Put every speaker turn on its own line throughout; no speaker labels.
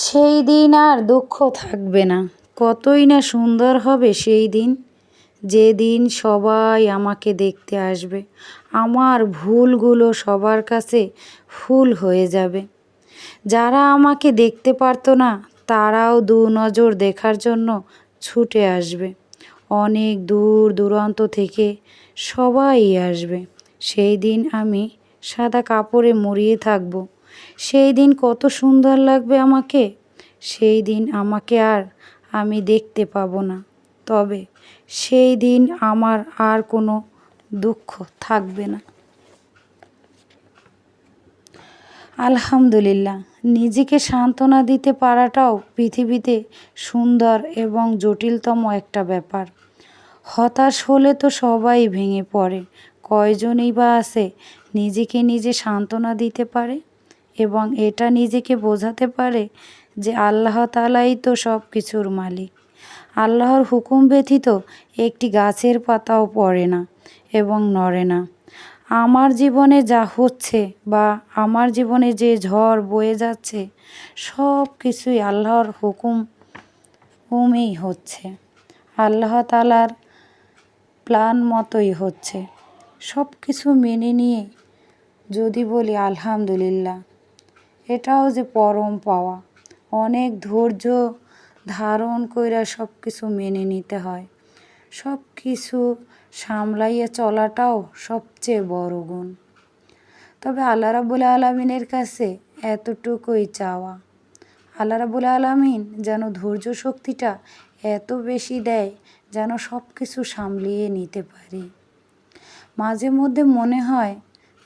সেই দিন আর দুঃখ থাকবে না। কতই না সুন্দর হবে সেই দিন। যেদিন সবাই আমাকে দেখতে আসবে, আমার ভুলগুলো সবার কাছে ফুল হয়ে যাবে। যারা আমাকে দেখতে পারতো না, তারাও দু নজর দেখার জন্য ছুটে আসবে। অনেক দূর দূরান্ত থেকে সবাই আসবে। সেই দিন আমি সাদা কাপড়ে মরিয়ে থাকব। সেই দিন কত সুন্দর লাগবে আমাকে, সেই দিন আমাকে আর আমি দেখতে পাবো না। তবে সেই দিন আমার আর কোনো দুঃখ থাকবে না। আলহামদুলিল্লাহ, নিজেকে সান্ত্বনা দিতে পারাটাও পৃথিবীতে সুন্দর এবং জটিলতম একটা ব্যাপার। হতাশ হলে তো সবাই ভেঙে পড়ে, কয়জনই বা আছে নিজেকে নিজে সান্ত্বনা দিতে পারে? এবং এটা নিজেকে বোঝাতে পারে যে আল্লাহ তালাই তো সব কিছুর মালিক। আল্লাহর হুকুম ব্যথিত একটি গাছের পাতাও পড়ে না এবং নড়ে না। আমার জীবনে যা হচ্ছে বা আমার জীবনে যে ঝড় বয়ে যাচ্ছে সব কিছুই আল্লাহর হুকুম হুমেই হচ্ছে। আল্লাহ তালার প্ল্যান মতোই হচ্ছে। সব কিছু মেনে নিয়ে যদি বলি আলহামদুলিল্লাহ এটাও যে পরম পাওয়া। অনেক ধৈর্য ধারণ কইরা সব কিছু মেনে নিতে হয়। সব কিছু সামলাইয়া চলাটাও সবচেয়ে বড় গুণ। তবে আল্লাহ রাবুল আলমিনের কাছে এতটুকুই চাওয়া। আল্লাহ রাবুল আলমিন যেন ধৈর্য শক্তিটা এত বেশি দেয় যেন সব কিছু সামলিয়ে নিতে পারি। মাঝে মধ্যে মনে হয়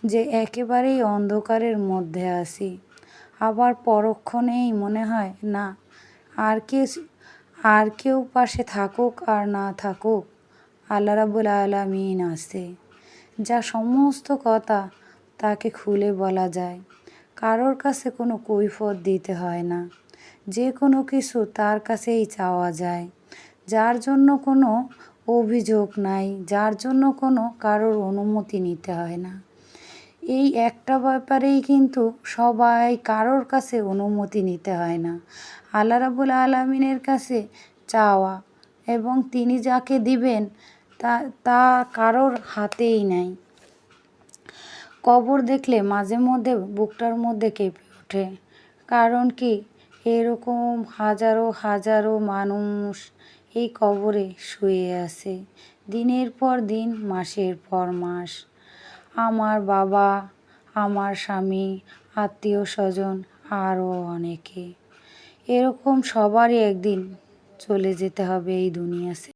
যে একেবারেই অন্ধকারের মধ্যে আছি। আবার পরক্ষণেই মনে হয়, না, আর কেউ আর কেউ পাশে থাকুক আর না থাকুক, আল্লাহ রাবুল আলমিন আছে। যা সমস্ত কথা তাকে খুলে বলা যায়। কারোর কাছে কোনো কৈফত দিতে হয় না। যে কোনো কিছু তার কাছেই চাওয়া যায়। যার জন্য কোনো অভিযোগ নাই, যার জন্য কোনো কারোর অনুমতি নিতে হয় না। এই একটা ব্যাপারেই কিন্তু সবাই কারোর কাছে অনুমতি নিতে হয় না। আল্লাহ রাবুল আলমিনের কাছে চাওয়া এবং তিনি যাকে দিবেন তা তা কারোর হাতেই নাই। কবর দেখলে মাঝে মধ্যে বুকটার মধ্যে কেঁপে ওঠে। কারণ কি? এরকম হাজারো হাজারো মানুষ এই কবরে শুয়ে আছে। দিনের পর দিন, মাসের পর মাস। আমার বাবা, আমার স্বামী, আত্মীয় স্বজন, আরও অনেকে। এরকম সবারই একদিন চলে যেতে হবে এই দুনিয়া